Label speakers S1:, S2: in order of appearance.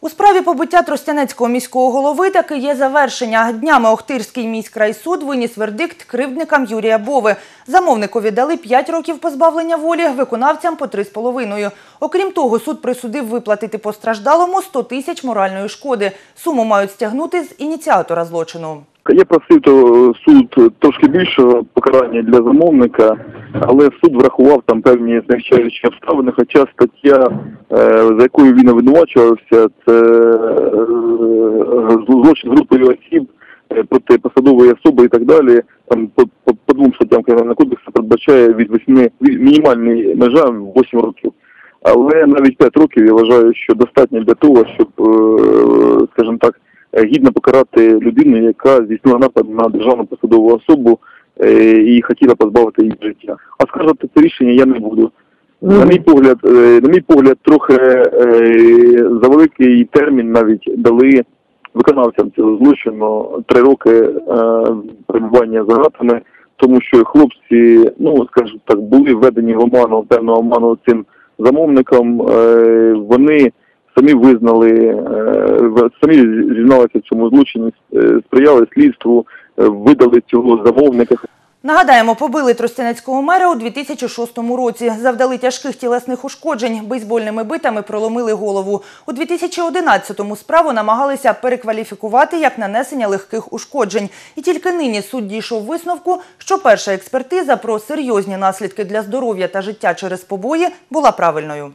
S1: У справі побиття Тростянецького міського голови таки є завершення. Днями Охтирський міськрайсуд виніс вердикт кривдникам Юрія Бови. Замовникові дали 5 років позбавлення волі, виконавцям по 3,5. Окрім того, суд присудив виплатити постраждалому 100 тисяч моральної шкоди. Суму мають стягнути з ініціатора злочину.
S2: Я просив то суд трошки більшого покарання для замовника, але суд врахував там певні змягчаючі обставини, хоча стаття, е, за якою він обвинувачувався, це е, злочин групою осіб е, проти посадової особи і так далі. Там по, по, по двом статтям Кримінального кодексу передбачає від 8, від мінімальної межа 8 років. Але навіть 5 років я вважаю, що достатньо для того, щоб, скажімо так, гідно покарати людину, яка здійснила напад на державну посадову особу і хотіла позбавити її життя. А скажати це рішення я не буду. На мій погляд, е, на мій погляд, трохи е, за великий термін навіть дали виконавцям цього злочину три роки е, перебування за ґратами, тому що хлопці, ну скажімо так, були введені в оману, певного оману цим замовникам. Е, вони самі визнали, е, самі зізналися в цьому злочині, е, сприяли слідству, е, видали цього замовника.
S1: Нагадаємо, побили Тростянецького мера у 2006 році. Завдали тяжких тілесних ушкоджень, бейсбольними битами проломили голову. У 2011-му справу намагалися перекваліфікувати як нанесення легких ушкоджень. І тільки нині суд дійшов висновку, що перша експертиза про серйозні наслідки для здоров'я та життя через побої була правильною.